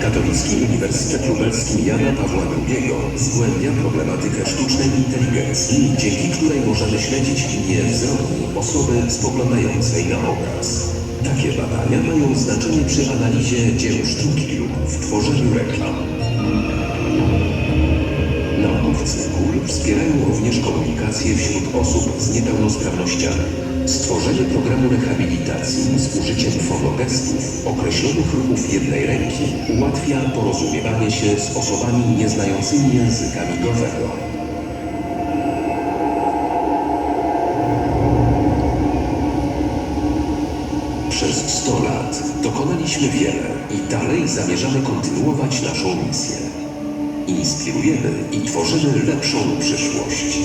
Katolicki Uniwersytet Lubelski Jana Pawła II zgłębia problematykę sztucznej inteligencji, dzięki której możemy śledzić linię wzroku osoby spoglądającej na obraz. Takie badania mają znaczenie przy analizie dzieł sztuki wspierają również komunikację wśród osób z niepełnosprawnościami. Stworzenie programu rehabilitacji z użyciem fonogestów określonych ruchów jednej ręki ułatwia porozumiewanie się z osobami nieznającymi języka migowego. Przez 100 lat dokonaliśmy wiele i dalej zamierzamy kontynuować naszą misję. Inspirujemy i tworzymy lepszą przyszłość.